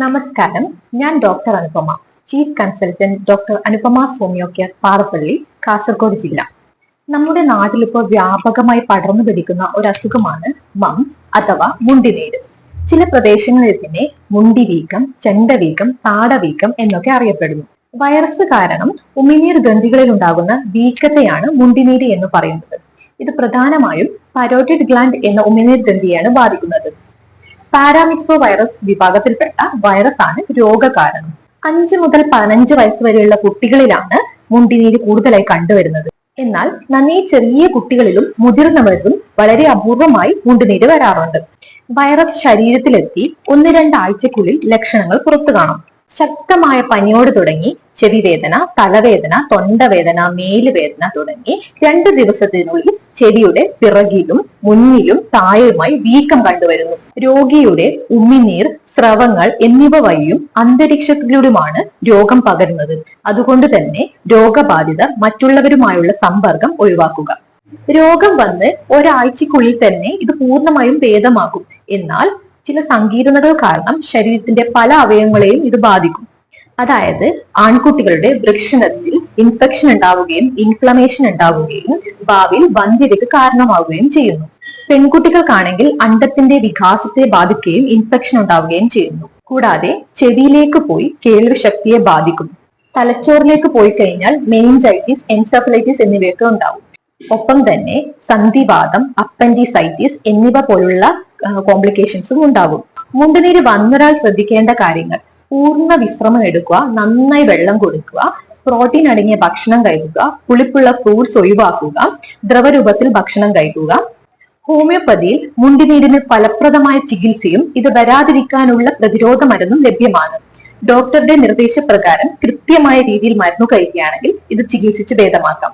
നമസ്കാരം. ഞാൻ doctor Anupama chief consultant doctor Anupama സോമിയോ care Parappally Kasaragod ജില്ല. നമ്മുടെ നാട്ടിൽ ഇപ്പോൾ വ്യാപകമായി പടർന്നു പിടിക്കുന്ന ഒരു അസുഖമാണ് മംസ് അഥവാ മുണ്ടിനീര്. ചില പ്രദേശങ്ങളിൽ ഇതിനെ മുണ്ടിവീക്കം ചെണ്ടവീക്കം താടവീക്കം എന്നൊക്കെ അറിയപ്പെടുന്നു. വൈറസ് കാരണം ഉമിനീർ ഗ്രന്ഥികളിൽ ഉണ്ടാകുന്ന വീക്കത്തെയാണ് മുണ്ടിനീര് എന്ന് പറയുന്നത്. ഇത് പ്രധാനമായും പരോട്ടിഡ് ഗ്ലാൻഡ് എന്ന ഉമിനീർ ഗ്രന്ഥിയാണ് ബാധിക്കുന്നത്. പാരാമിക്സോ വൈറസ് വിഭാഗത്തിൽപ്പെട്ട വൈറസ് ആണ് രോഗകാരണം. അഞ്ച് മുതൽ പതിനഞ്ച് വയസ്സ് വരെയുള്ള കുട്ടികളിലാണ് മുണ്ടിനീര് കൂടുതലായി കണ്ടുവരുന്നത്. എന്നാൽ നന്നേ ചെറിയ കുട്ടികളിലും മുതിർന്നവരിലും വളരെ അപൂർവമായി മുണ്ടുനീര് വരാറുണ്ട്. വൈറസ് ശരീരത്തിലെത്തി ഒന്ന് രണ്ടാഴ്ചക്കുള്ളിൽ ലക്ഷണങ്ങൾ പുറത്തു കാണും. ശക്തമായ പനിയോട് തുടങ്ങി ചെവിവേദന തലവേദന തൊണ്ടവേദന മേലുവേദന തുടങ്ങി രണ്ട് ദിവസത്തിനുള്ളിൽ ചെവിയുടെ പിറകിലും മുന്നിലും താഴെയുമായി വീക്കം കണ്ടുവരുന്നു. രോഗിയുടെ ഉമ്മിനീർ സ്രവങ്ങൾ എന്നിവ വഴിയും അന്തരീക്ഷത്തിലൂടെയുമാണ് രോഗം പകരുന്നത്. അതുകൊണ്ട് തന്നെ രോഗബാധിത മറ്റുള്ളവരുമായുള്ള സമ്പർക്കം ഒഴിവാക്കുക. രോഗം വന്ന് ഒരാഴ്ചക്കുള്ളിൽ തന്നെ ഇത് പൂർണമായും ഭേദമാകും. എന്നാൽ ചില സങ്കീർണതകൾ കാരണം ശരീരത്തിന്റെ പല അവയവങ്ങളെയും ഇത് ബാധിക്കും. അതായത് ആൺകുട്ടികളുടെ വൃക്ഷണത്തിൽ ഇൻഫെക്ഷൻ ഉണ്ടാവുകയും ഇൻഫ്ലമേഷൻ ഉണ്ടാവുകയും ഭാവിയിൽ വന്ധ്യതയ്ക്ക് കാരണമാവുകയും ചെയ്യുന്നു. പെൺകുട്ടികൾക്കാണെങ്കിൽ അണ്ടത്തിന്റെ വികാസത്തെ ബാധിക്കുകയും ഇൻഫെക്ഷൻ ഉണ്ടാവുകയും ചെയ്യുന്നു. കൂടാതെ ചെവിയിലേക്ക് പോയി കേൾവി ശക്തിയെ ബാധിക്കും തലച്ചോറിലേക്ക് പോയി കഴിഞ്ഞാൽ മെയിൻജൈറ്റിസ് എൻസഫലൈറ്റിസ് എന്നിവയൊക്കെ ഉണ്ടാവും. ഒപ്പം തന്നെ സന്ധിവാദം അപ്പൻഡിസൈറ്റിസ് എന്നിവ പോലുള്ള കോംപ്ലിക്കേഷൻസും ഉണ്ടാകും. മുണ്ടുനീര് വന്നൊരാൾ ശ്രദ്ധിക്കേണ്ട കാര്യങ്ങൾ. പൂർണ വിശ്രമം എടുക്കുക നന്നായി വെള്ളം കൊടുക്കുക പ്രോട്ടീൻ അടങ്ങിയ ഭക്ഷണം കഴിക്കുക പുളിപ്പുള്ള ഫ്രൂട്ട്സ് ഒഴിവാക്കുക ദ്രവരൂപത്തിൽ ഭക്ഷണം കഴിക്കുക. ഹോമിയോപ്പതിയിൽ മുണ്ടിനീരിന് ഫലപ്രദമായ ചികിത്സയും ഇത് വരാതിരിക്കാനുള്ള പ്രതിരോധ മരുന്നും ലഭ്യമാണ്. ഡോക്ടറുടെ നിർദ്ദേശപ്രകാരം കൃത്യമായ രീതിയിൽ മരുന്ന് കഴിക്കുകയാണെങ്കിൽ ഇത് ചികിത്സിച്ച് ഭേദമാക്കാം.